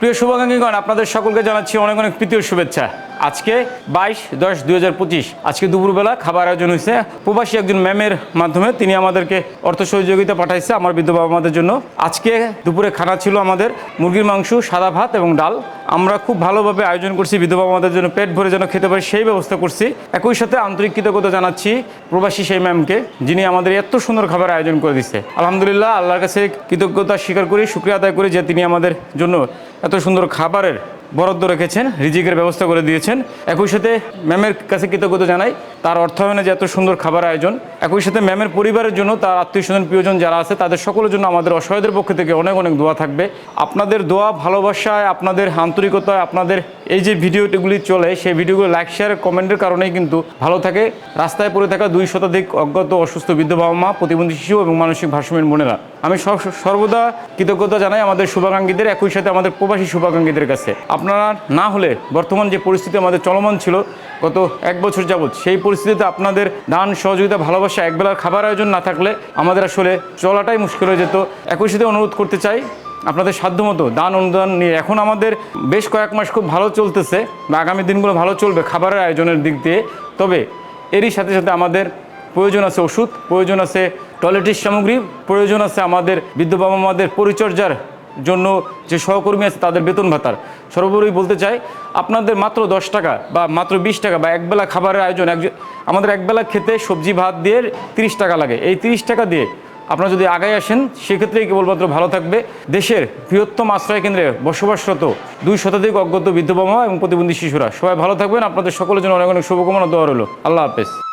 প্রিয় শুভাকাঙ্ক্ষীগণ, আপনাদের সকলকে জানাচ্ছি অনেক অনেক প্রীতীয় শুভেচ্ছা। আজকে বাইশ দশ দুই আজকে দুপুরবেলা খাবার আয়োজন হয়েছে। প্রবাসী একজন ম্যামের মাধ্যমে তিনি আমাদেরকে অর্থ সহযোগিতা পাঠাইছে, আমার বৃদ্ধ বাবা মাদের জন্য। আজকে দুপুরে খানা ছিল আমাদের মুরগির মাংস, সাদা ভাত এবং ডাল। আমরা খুব ভালোভাবে আয়োজন করছি বিধবা মাদের জন্য পেট ভরে যেন খেতে পারি, সেই ব্যবস্থা করছি। একই সাথে আন্তরিক কৃতজ্ঞতা জানাচ্ছি প্রবাসী সেই ম্যামকে, যিনি আমাদের এত সুন্দর খাবার আয়োজন করে দিচ্ছে আলহামদুলিল্লাহ, আল্লাহর কাছে কৃতজ্ঞতা স্বীকার করি, শুক্রিয়া আদায় করি যে তিনি আমাদের জন্য এত সুন্দর খাবারের বরাদ্দ রেখেছেন, রিজিকের ব্যবস্থা করে দিয়েছেন। একই সাথে ম্যামের কাছে কৃতজ্ঞতা জানাই। তার অর্থায়নে যে এত সুন্দর খাবার আয়োজন। একই সাথে ম্যামের পরিবারের জন্য, তার আত্মীয় স্বজন প্রিয়জন যারা আছে, তাদের সকলের জন্য আমাদের অসহায়দের পক্ষ থেকে অনেক অনেক দোয়া থাকবে। আপনাদের দোয়া ভালোবাসায়, আপনাদের আন্তরিকতায়, আপনাদের এই যে ভিডিওগুলি চলে, সেই ভিডিওগুলো লাইক শেয়ার কমেন্টের কারণেই কিন্তু ভালো থাকে। রাস্তায় পড়ে থাকা দুই শতাধিক অজ্ঞাত, অসুস্থ বৃদ্ধ বাবা মা, প্রতিবন্ধী শিশু এবং মানসিক ভারসাম্যের বোনেরা। আমি সর্বদা কৃতজ্ঞতা জানাই আমাদের শুভাকাঙ্ক্ষীদের, একই সাথে আমাদের প্রবাসী শুভাকাঙ্ক্ষীদের কাছে। আপনারা না হলে বর্তমান যে পরিস্থিতি আমাদের চলমান ছিল, গত এক বছর যাবৎ সেই পরিস্থিতিতে আপনাদের দান, সহযোগিতা, ভালোবাসা, একবেলার খাবার আয়োজন না থাকলে আমাদের আসলে চলাটাই মুশকিল হয়ে যেত। একই সাথে অনুরোধ করতে চাই, আপনাদের সাধ্যমতো দান, অনুদান নিয়ে এখন আমাদের বেশ কয়েক মাস খুব ভালো চলতেছে বা আগামী দিনগুলো ভালো চলবে খাবারের আয়োজনের দিক দিয়ে। তবে এরই সাথে সাথে আমাদের প্রয়োজন আছে ওষুধ, প্রয়োজন আছে টয়লেটের সামগ্রী, প্রয়োজন আছে আমাদের বৃদ্ধ বাবা মাদের পরিচর্যার জন্য যে সহকর্মী আছে তাদের বেতন ভাতার। সর্বোপরি বলতে চাই, আপনাদের মাত্র দশ টাকা বা মাত্র বিশ টাকা বা একবেলা খাবারের আয়োজন, একজন আমাদের একবেলা খেতে সবজি, ভাত দিয়ে তিরিশ টাকা লাগে। এই তিরিশ টাকা দিয়ে আপনারা যদি আগায় আসেন সেক্ষেত্রেই কেবলমাত্র ভালো থাকবে দেশের বৃহত্তম আশ্রয় কেন্দ্রে বসবাসরত দুই শতাধিক অজ্ঞত বৃদ্ধ বাবা এবং প্রতিবন্ধী শিশুরা। সবাই ভালো থাকবেন। আপনাদের সকলের জন্য অনেক অনেক শুভকামনা দেওয়া রইল। আল্লাহ হাফেজ।